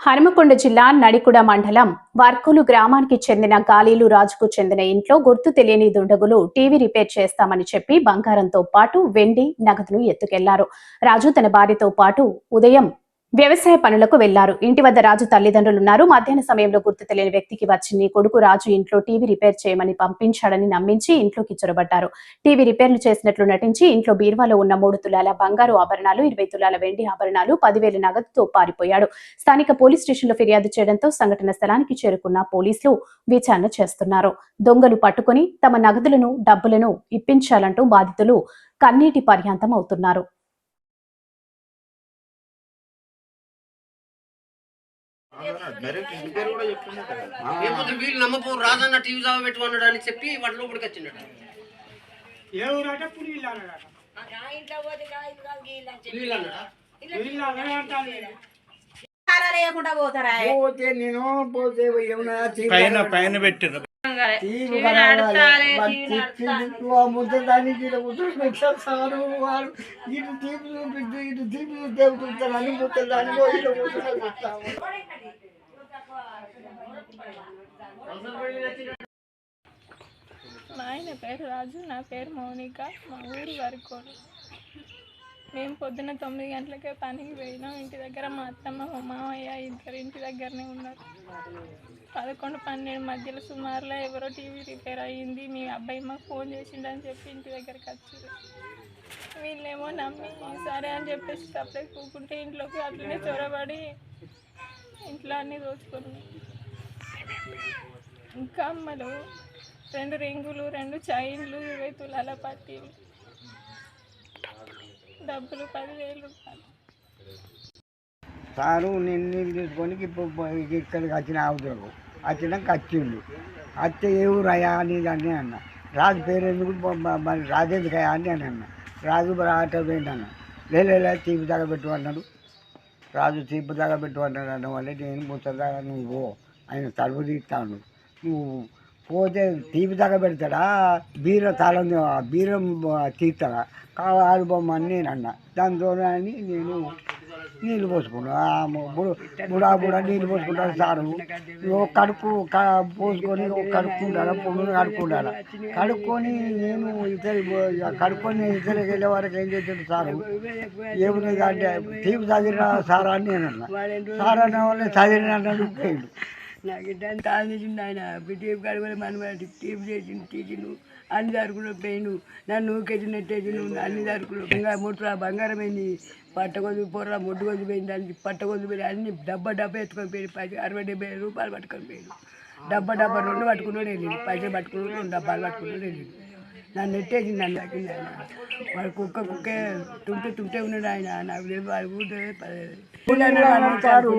హనుమకొండ జిల్లా నడికుడ మండలం వర్కులు గ్రామానికి చెందిన గాలీలు రాజుకు చెందిన ఇంట్లో గుర్తు తెలియని దుండగులు టీవీ రిపేర్ చేస్తామని చెప్పి బంగారంతో పాటు వెండి నగదును ఎత్తుకెళ్ళారు. రాజు తన భార్యతో పాటు ఉదయం వ్యవసాయ పనులకు వెళ్ళారు. ఇంటి వద్ద రాజు తల్లిదండ్రులున్నారు. మధ్యాహ్న సమయంలో గుర్తు తెలియని వ్యక్తికి వచ్చి నీ కొడుకు రాజు ఇంట్లో టీవీ రిపేర్ చేయమని పంపించాడని నమ్మించి ఇంట్లోకి చొరబడ్డారు. టీవీ రిపేర్లు చేసినట్లు నటించి ఇంట్లో బీర్వాలో ఉన్న మూడు తులాల బంగారు ఆభరణాలు ఇరవై తులాల వెండి ఆభరణాలు పదివేల నగదుతో పారిపోయాడు. స్థానిక పోలీస్ స్టేషన్లో ఫిర్యాదు చేయడంతో సంఘటన స్థలానికి చేరుకున్న పోలీసులు విచారణ చేస్తున్నారు. దొంగలు పట్టుకుని తమ నగదులను డబ్బులను ఇప్పించాలంటూ బాధితులు కన్నీటి పర్యాంతం అవుతున్నారు లేకపోతే వీళ్ళు నమ్మకం రాజన్న టీవీ జాబ్ పెట్టుకున్నాడు అని చెప్పి వాటి లోపలికి వచ్చిండట. ఏ ఊరట? అంటాను లేకుండా పోతారా పోతే నేను పోతే పైన పైన పెట్టిర్రు. ముద్దడానికి ముద్దలు పెట్టారు సారు వాడు. ఇటు తీపి చూపించు ఇటు తీపి చూపుతాను అని ముద్దడానికి ఇటు ముద్దలు పెట్టాము మా ఆయన పేరు రాజు నా పేరు మౌనిక. మా ఊరు వరకోడు మేము పొద్దున్న తొమ్మిది గంటలకే పనికి పోయినాం. ఇంటి దగ్గర మా అత్తమ్మ మా మామయ్య ఇద్దరు ఇంటి దగ్గరనే ఉన్నారు. పదకొండు పన్నెండు మధ్యలో సుమారులో ఎవరో టీవీ రిపేర్ అయ్యింది. మీ అబ్బాయి మాకు ఫోన్ చేసిండని చెప్పి ఇంటి దగ్గరికి వచ్చారు. వీళ్ళేమో నమ్మి సరే అని చెప్పేసి తప్పే కూకుంటే ఇంట్లోకి అట్లనే చొరబడి ఇంట్లో అన్నీ దోచుకున్నాం. ఇంకా అమ్మలు రెండు రింగులు రెండు చైన్లు ఇరవై తులాల పట్టీలు. డబ్బులు పదివేలు సారు నేను తీసుకొని ఇప్పుడు ఇక్కడికి వచ్చిన అవుతాడు వచ్చినాక వచ్చిండు అత్తే ఏ ఊరు అయ్యా అని అని అన్న. రాజు పేరు ఎందుకు మరి రాజు అని అని అన్న. రాజు ఆట పోయింది అన్న లేలే తీపి దాకా పెట్టు అన్నాడు. రాజు తీపి దాకా పెట్టు అన్నాడు అన్న వాళ్ళే నేను ముచ్చదాకా నువ్వు పో. ఆయన తలుపు తీస్తాను నువ్వు పోతే తీపి దాకా పెడతాడా? బీర తాళం బీరం తీస్తాడా కావాలి బొమ్మని నేను అన్న. దాంతో అని నేను నీళ్ళు పోసుకున్నాను బుడా బుడా నీళ్ళు పోసుకుంటాడు సారు. కడుపు కడుక్కు క- పోసుకొని ఒక కడుక్కుంటారా పొంగులు కడుక్కుంటారా కడుక్కొని నేను ఇతర కడుక్కొని ఇద్దరికి వెళ్ళే వరకు ఏం చేశాడు సారు? ఏమున్నది అంటే తీపి చదివిన సారా అని నేను అన్నా. సారా అన్న వాళ్ళే చదివిన అన్నాడు పోయిండు నాకు ఇద్దరు తాను చేసిండు ఆయన టీవీ కడుగులు మన టీవీ చేసిండు తీసిండు అన్ని దరుకులు పోయిండు. నన్ను ఊకేసి అన్ని దరుకులు ఇంకా ముట్టు బంగారం అయింది పట్టకొద్దు పొర్ర ముడ్డు కొద్ది పోయింది దానికి. పట్టగొద్దు పోయి అన్ని డబ్బా డబ్బా ఎత్తుకొని పోయి పది అరవై డెబ్బై రూపాయలు పట్టుకొని పోయిండు. డబ్బా డబ్బా రెండు పట్టుకున్నాడు వెళ్ళింది పైసలు పట్టుకున్నాడు రెండు డబ్బాలు పట్టుకున్నాడు వెళ్ళింది నన్ను నెట్టేసింది నన్ను తాకింది ఆయన. వాడు కుక్క కుక్కే తుంటే తుంటే ఉన్నాడు ఆయన. నాకు తెలియదు వాడు ఊటే సారు